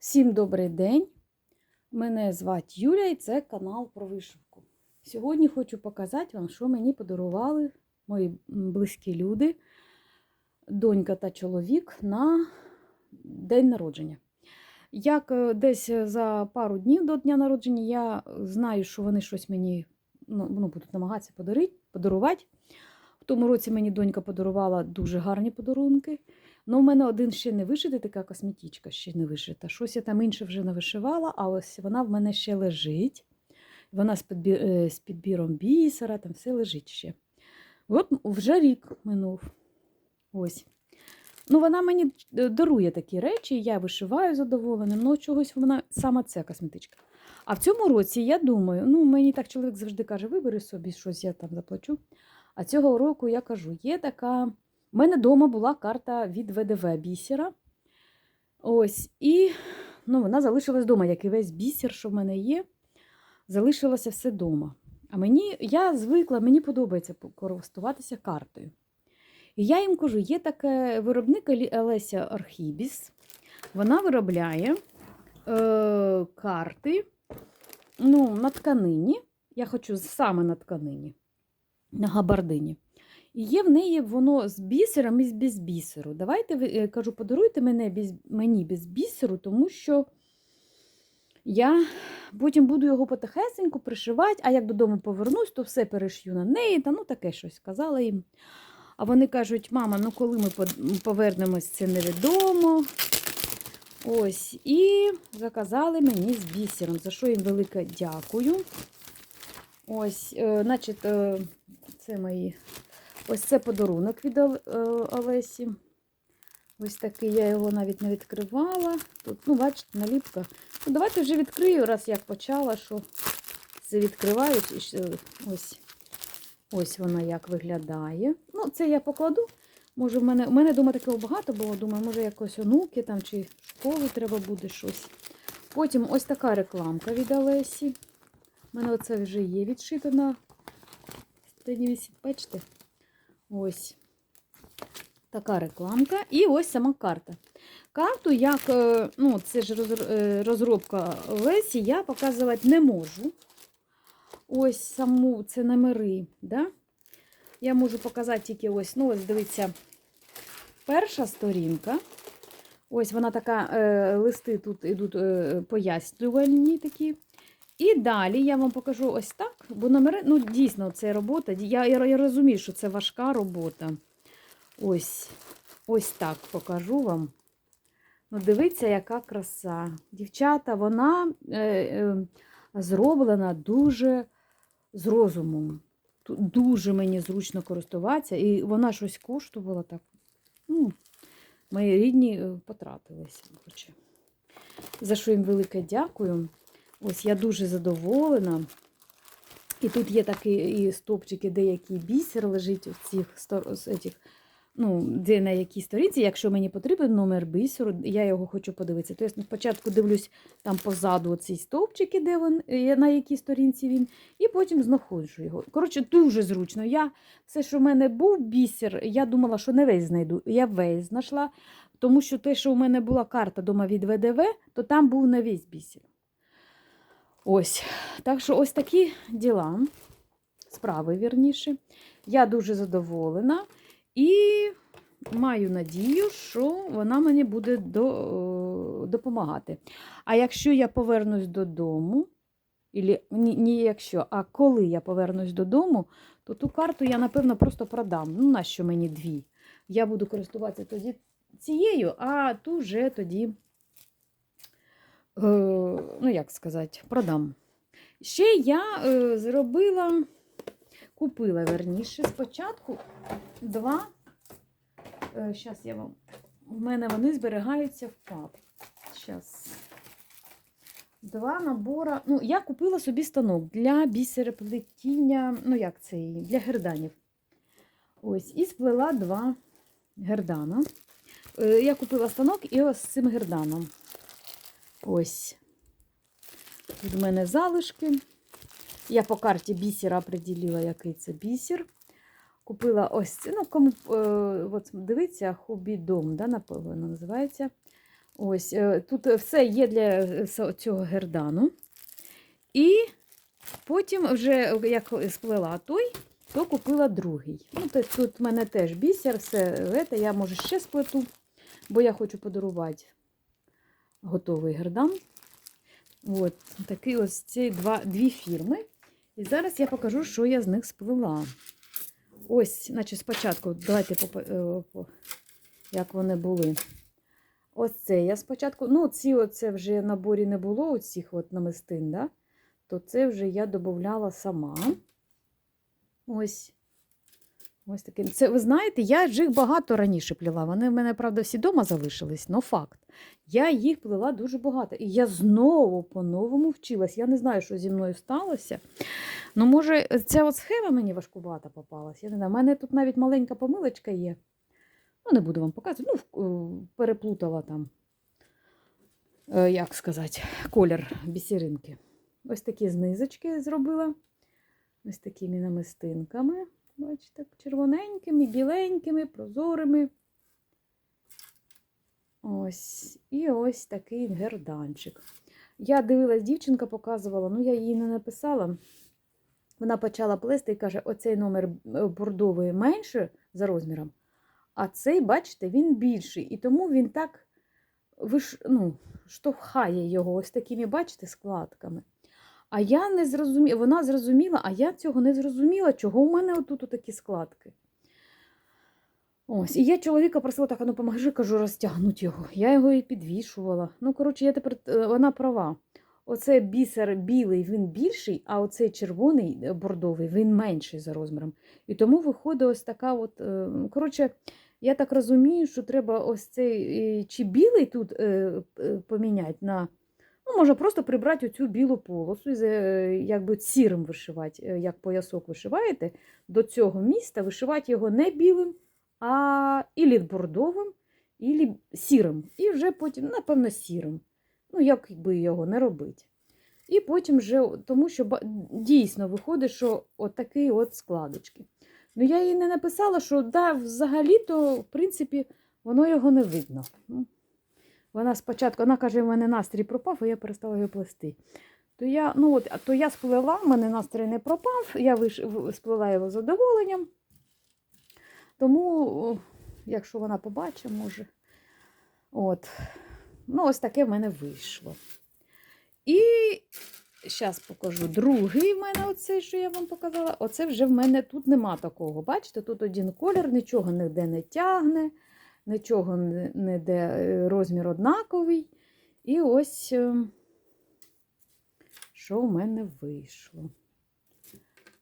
Всім добрий день! Мене звати Юля і це канал про вишивку. Сьогодні хочу показати вам, що мені подарували мої близькі люди, донька та чоловік на день народження. Як е, десь за пару днів до дня народження я знаю, що вони щось мені ну, ну, будуть намагатися подарувати. В тому році мені донька подарувала дуже гарні подарунки. Ну, у мене один ще не вишитий, така косметичка ще не вишита. Щось я там інше вже не вишивала, а ось вона в мене ще лежить. Вона з, підбір, е, з підбіром бісера, там все лежить ще. От вже рік минув. Ось. Ну, вона мені е, дарує такі речі, я вишиваю задоволена, ну чогось вона саме це косметичка. А в цьому році я думаю, ну мені так чоловік завжди каже, вибери собі щось, я там заплачу. А цього року я кажу, є така. У мене вдома була карта від ВДВ бісера. Ось, і ну, вона залишилась вдома, як і весь бісер, що в мене є, залишилося все вдома. А мені, я звикла, мені подобається користуватися картою. І я їм кажу, є таке виробник Олеся Архібіс. Вона виробляє е, карти ну, на тканині. Я хочу саме на тканині, на габардині. І є в неї воно з бісером і без бісеру. Давайте ви е, кажу, подаруйте мене без, мені без бісеру, тому що я потім буду його потихесеньку пришивати, а як додому повернусь, то все перешью на неї. Та ну таке щось сказала їм. А вони кажуть, мама, ну коли ми повернемось, це невідомо. Ось, і заказали мені з бісером, за що їм велике дякую. Ось, е, значить, е, це мої. Ось це подарунок від е, Олесі. Ось такий, я його навіть не відкривала. Тут, ну, бачите, наліпка. Ну, давайте вже відкрию, раз як почала, що це ще ось, ось вона як виглядає. Ну, це я покладу. Може, в мене, у мене вдома такого багато було. Думаю, може якось онуки там чи школу треба буде щось. Потім ось така рекламка від Олесі. У мене оце вже є відшито на бачите? Ось така рекламка. І ось сама карта. Карту, як, е, ну, це ж е, розробка Лесі, я показувати не можу. Ось саму це номери. Да? Я можу показати тільки ось, ну, ось дивіться, перша сторінка. Ось вона така, е, листи тут ідуть е, пояснювальні такі. І далі я вам покажу ось так, бо номери, ну дійсно, це робота. Я, я, розумію, що це важка робота. Ось, ось так покажу вам. Ну, дивіться, яка краса. Дівчата, вона е, е, зроблена дуже з розумом. Дуже мені зручно користуватися. І вона щось коштувала так. Ну, мої рідні е, потратилися. За що їм велике дякую. Ось я дуже задоволена. І тут є такі і стопчики, де який бісер лежить в цих этих, ну, де на якій сторінці. Якщо мені потрібен номер бісеру, я його хочу подивитися. Тобто спочатку дивлюсь там позаду ці стовпчики, де він, е, на якій сторінці він, і потім знаходжу його. Коротше, дуже зручно. Я все, що в мене був бісер, я думала, що не весь знайду. Я весь знайшла, тому що те, що у мене була карта дома від ВДВ, то там був не весь бісер. Ось. Так що ось такі діла, справи вірніше. Я дуже задоволена і маю надію, що вона мені буде до, допомагати. А якщо я повернусь додому, ілі, ні, ні якщо, а коли я повернусь додому, то ту карту я, напевно, просто продам. Ну, нащо мені дві? Я буду користуватися тоді цією, а ту вже тоді е, ну як сказати, продам. Ще я е, зробила, купила верніше, спочатку два. Зараз я вам. У мене вони зберігаються в пап. Зараз. Два набора. Ну, я купила собі станок для бісереплетіння, ну, як це, її, для герданів. Ось, і сплела два гердана. Е, Я купила станок і ось з цим герданом. Ось. Тут в мене залишки. Я по карті бісера определила, який це бісер. Купила ось ну, кому е, от, дивіться, хобі-дом, да, напевно, називається. Ось е, тут все є для е, цього гердану. І потім, вже як сплела той, то купила другий. Ну, то тут в мене теж бісер, все це, я може ще сплету, бо я хочу подарувати готовий гердан. От, такі ось ці два, дві фірми. І зараз я покажу, що я з них сплела. Ось, значить, спочатку, давайте е, по, як вони були. Ось це я спочатку, ну, ці оце вже наборі не було, оцих от намистин, да? то це вже я додавала сама. Ось. Ось таким. Це, ви знаєте, я ж їх багато раніше плела. Вони в мене, правда, всі вдома залишились, але факт. Я їх плела дуже багато. І я знову по-новому вчилась. Я не знаю, що зі мною сталося. Ну, може, ця от схема мені важкувата попалась. Я не знаю. У мене тут навіть маленька помилочка є. Ну, не буду вам показувати. Ну, е, переплутала там, е, як сказати, колір бісеринки. Ось такі знизочки зробила. Ось такими намистинками. Бачите, червоненькими, біленькими, прозорими. Ось. І ось такий герданчик. Я дивилась, дівчинка показувала, ну я її не написала. Вона почала плести і каже: оцей номер е, бордовий менше за розміром, а цей, бачите, він більший. І тому він так виш... ну, штовхає його ось такими, бачите, складками. А я не зрозуміла, вона зрозуміла, а я цього не зрозуміла, чого у мене отут такі складки. Ось, і я чоловіка просила так, ну поможи, кажу, розтягнути його. Я його і підвішувала. Ну, коротше, я тепер е, вона права. Оцей бісер білий, він більший, а оцей червоний е, бордовий, він менший за розміром. І тому виходить ось така от. е, Коротше, я так розумію, що треба ось цей чи білий тут поміняти на. Ну, можна просто прибрати оцю білу полосу, е, якби сірим вишивати, е, як поясок вишиваєте, до цього міста вишивати його не білим, а ілі бордовим, ілі сірим. І вже потім, напевно, сірим. Ну, як би його не робити. І потім вже, тому що дійсно виходить, що отакі от складочки. Ну, я їй не написала, що да, взагалі-то, в принципі, воно його не видно. Вона спочатку, вона каже, в мене настрій пропав, і я перестала його плести. То я, ну от, то я сплела, в мене настрій не пропав, я виш, сплела його з задоволенням. Тому, якщо вона побачить, може. От. Ну, ось таке в мене вийшло. І зараз покажу другий в мене оцей, що я вам показала. Оце вже в мене тут нема такого. Бачите, тут один колір, нічого ніде не тягне, нічого не не де е, розмір однаковий. І ось е, що в мене вийшло.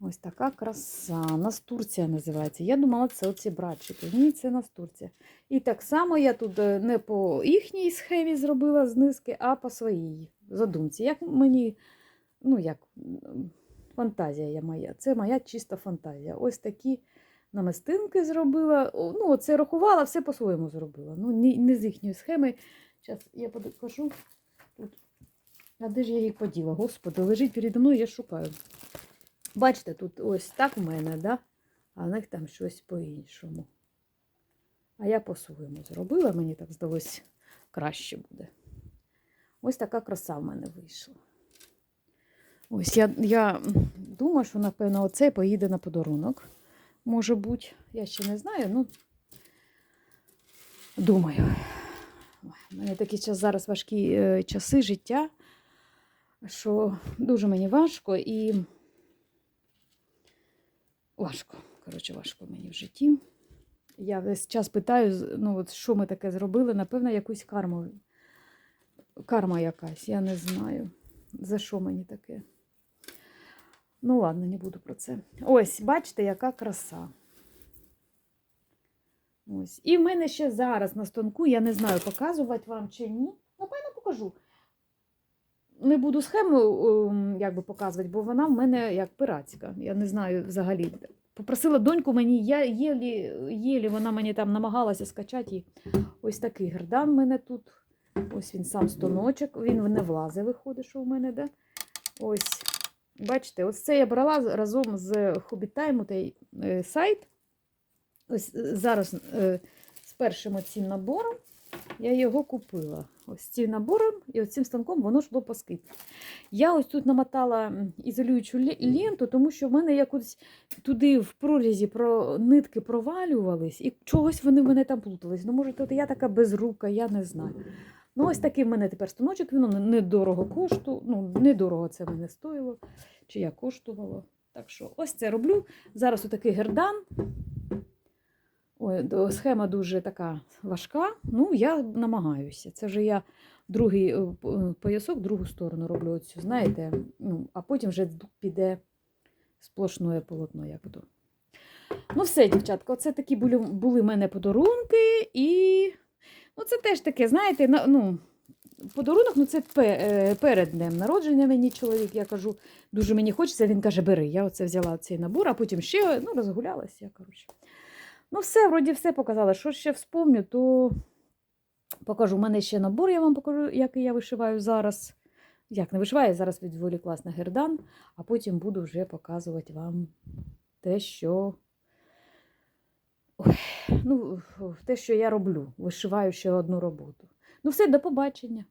Ось така краса. Настурція називається. Я думала, це оці братчики. Ні, це настурція. І так само я тут е, не по їхній схемі зробила з низки, а по своїй задумці. Як мені, ну як, фантазія моя. Це моя чиста фантазія. Ось такі намистинки зробила. Ну, оце рахувала, все по-своєму зробила. Ну, не, з їхньої схеми. Зараз я покажу. Тут. А де ж я її поділа? Господи, лежить переді мною, я шукаю. Бачите, тут ось так в мене, да? а в них там щось по-іншому. А я по-своєму зробила, мені так здалось краще буде. Ось така краса в мене вийшла. Ось я, я думаю, що, напевно, оце поїде на подарунок. Може бути, я ще не знаю, ну думаю. У мене такі час, зараз важкі е, часи життя, що дуже мені важко і важко. Коротше, важко мені в житті. Я весь час питаю, ну, от що ми таке зробили, напевно, якусь карму. Карма якась, я не знаю. За що мені таке? Ну, ладно, не буду про це. Ось, бачите, яка краса. Ось. І в мене ще зараз на станку, я не знаю, показувати вам чи ні. Напевно, покажу. Не буду схему ем, як би, показувати, бо вона в мене як пиратська. Я не знаю взагалі. Попросила доньку мені, я єлі, єлі вона мені там намагалася скачати. її. Ось такий гердан в мене тут. Ось він сам стоночок, він не влазить, виходить, що в мене, да? Ось. Бачите, ось це я брала разом з Time, той е, сайт. Ось е, зараз е, з першим цим набором. Я його купила. Ось цим набором і ось цим станком воно йшло по скидці. Я ось тут намотала ізолюючу ленту, тому що в мене якось туди в прорізі про нитки провалювались, і чогось вони в мене там плутались. Ну, може, тут я така безрука, я не знаю. Ну, ось такий в мене тепер станочок, він недорого коштує. Ну, недорого це мене стоїло, чи я коштувало. Так що ось це роблю. Зараз отакий гердан. Ой, схема дуже така важка. Ну, я намагаюся. Це вже я другий е, е, поясок, другу сторону роблю оцю, знаєте, ну, а потім вже піде сплошне полотно, як то. Ну, все, дівчатка, оце такі були в мене подарунки, і ну, це теж таке, знаєте, на- ну, подарунок, ну це е, перед днем народження мені чоловік. Я кажу, дуже мені хочеться. Він каже, бери. Я оце взяла цей набор, а потім ще ну, розгулялася. Я, коротше. Ну, все, вроді все показала. Що ще вспомню, то покажу. У мене ще набор, я вам покажу, який я вишиваю зараз. Як не вишиваю, я зараз відволіклась на гердан, а потім буду вже показувати вам те, що. Ну, те, що я роблю. Вишиваю ще одну роботу. Ну, все, до побачення.